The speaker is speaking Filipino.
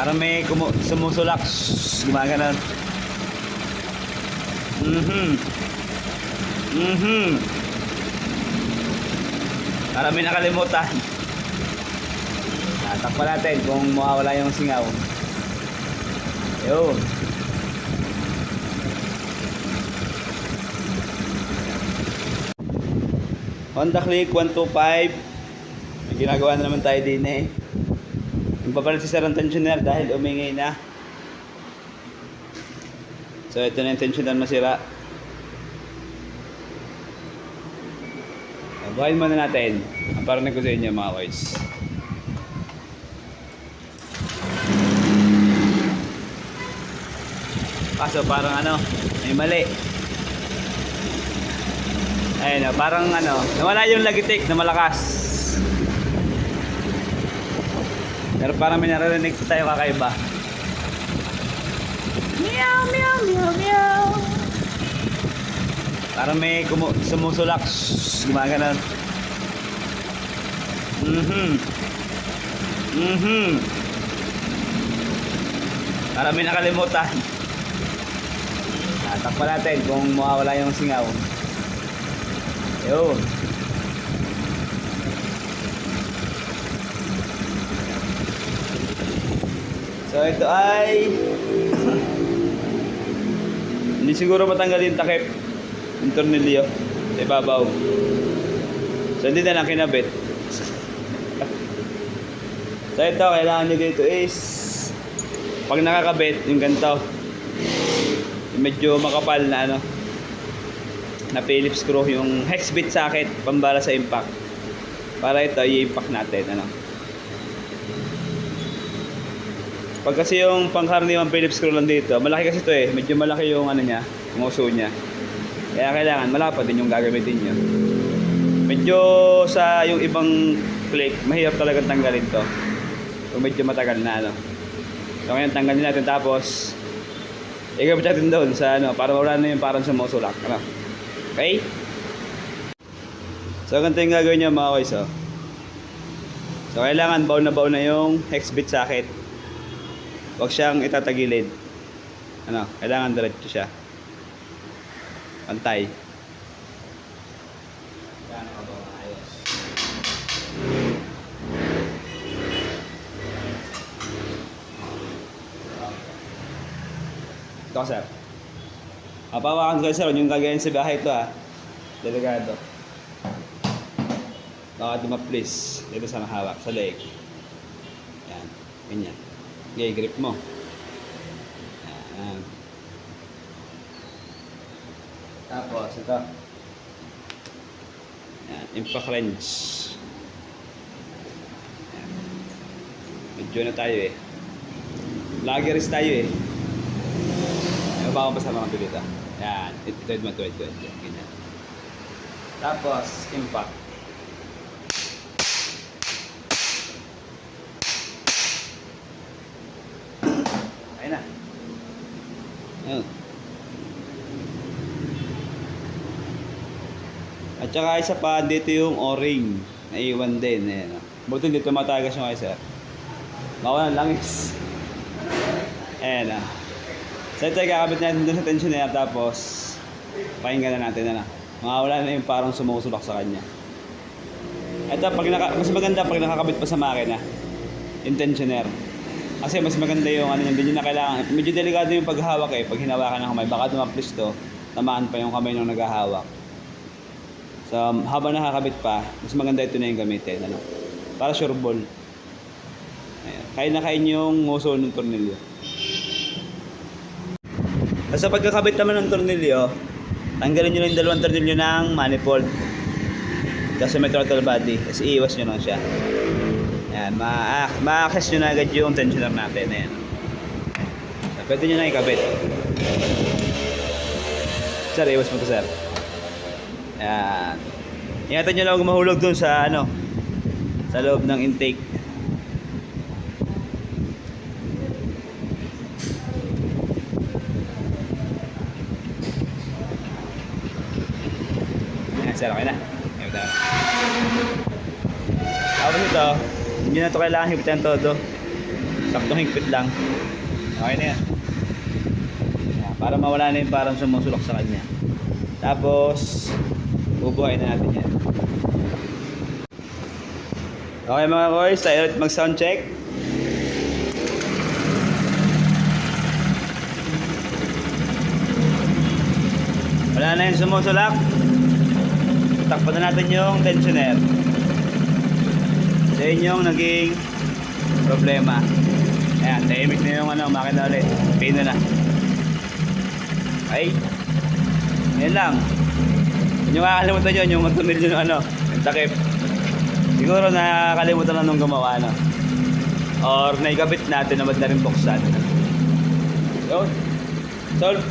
Parang may kumu- sumusulak. Shhh, Gumaganon. Mhm. Mhm. Parang may nakalimutan. Tatakpan natin kung mawawala yung singaw. Yun. Honda Click 125. May ginagawa na naman tayo din eh. Magpapalit si Sir ang tensioner dahil umingay na. So ito na yung tensioner masira. Buhayin muna natin. Ang parang ko sa inyo mga boys. Kaso parang ano, may mali. Ayun, parang ano, nawala yung lagitik na malakas. Pero parang may naririnig tayo kakaiba. Meow, meow, meow, meow. Parang may kumu- sumusulak. Shhh, Gumaganon. Mhm. Mhm. Parang may nakalimutan. Tatakpan natin kung mawawala yung singaw. Yun. So ito ay hindi siguro matanggal yung takip. Yung tornilyo. Sa ibabaw. So hindi na lang kinabit. so ito kailangan nyo dito is pag nakakabit yung ganito. Medyo makapal na ano. Na Phillips screw yung hex bit socket pambala sa impact. Para ito i-impact natin ano pag kasi yung pangkaraniwang Phillips screw lang dito malaki kasi ito eh. Medyo malaki yung ano niya yung uso niya. Kaya kailangan malapad din yung gagamitin nyo medyo sa yung ibang click mahirap talaga tanggalin to. Kung medyo matagal na ano. So ngayon tanggalin natin. Tapos i-gamit natin doon sa ano para wala na yung parang sumusulak ano. Okay? So, ganito yung gagawin niyo mga boys, oh. So, kailangan baon na baon na yung hex bit socket. Huwag siyang itatagilid. Ano, kailangan diretso siya. Pantay. Ito, sir. Papawakan ko sir, yung gagawin sa bahay ito ah. Delikado. Baka duma please. Dito sa hawak, sa leg. Yan. Ganyan. Okay, grip mo. Yan. Tapos ito. Yan. Impact wrench. Yan. Medyo na tayo eh. Lageris tayo eh. Ano ba akong basta mga pilita? Yan. Ito, ito, ito, ito, ito. Ganyan. Tapos, impact. Ayun na. Ayun. At saka isa pa, dito yung o-ring. Naiwan din. Ayan. Buti dito matagas yung isa. Baka ng langis. Ayan ah. So ito kakabit natin dun sa tensioner tapos pakinggan na natin na na. Mawawala na yung parang sumusulak sa kanya. Ito, pag naka, mas maganda pag nakakabit pa sa makina, yung tensioner. Kasi mas maganda yung ano hindi nyo na kailangan. Medyo delikado yung paghawak eh, pag hinawakan ng kamay. Baka dumaplis to, tamaan pa yung kamay nung naghahawak. So, habang nakakabit pa, mas maganda ito na yung gamitin. Ano? Para sure ball. Ayan. Kaya na kain yung nguso ng tornilyo. Sa pagkakabit naman ng tornilyo, tanggalin nyo lang yung dalawang tornilyo ng manifold. Kasi may throttle body. Kasi iiwas nyo lang siya. Ayan, ma- ma-access nyo na agad yung tensioner natin. Ayan. So, pwede nyo na ikabit. Sir, iwas mo to sir. Ayan. Ingatan nyo lang huwag mahulog dun sa ano, sa loob ng intake. Ayan, sir, okay na. Ayan, tayo. Tapos ito, hindi na ito kailangan hipitan todo. Saktong higpit lang. Okay na yan. Para mawala na yung parang sumusulok sa kanya. Tapos, bubuhayin na natin yan. Okay mga boys, tayo ulit mag sound check. Wala na yung sumusulak. Takpan na natin yung tensioner. So yun yung naging problema. Ayan, tahimik na yung ano, makina ulit. Pino na. Ay. Yan lang. Yung kakalimutan yun, yung magtumil yun ano, yung takip. Siguro nakakalimutan na nung gumawa, no? Or naikabit natin na na rin buksan. Yun. Solve.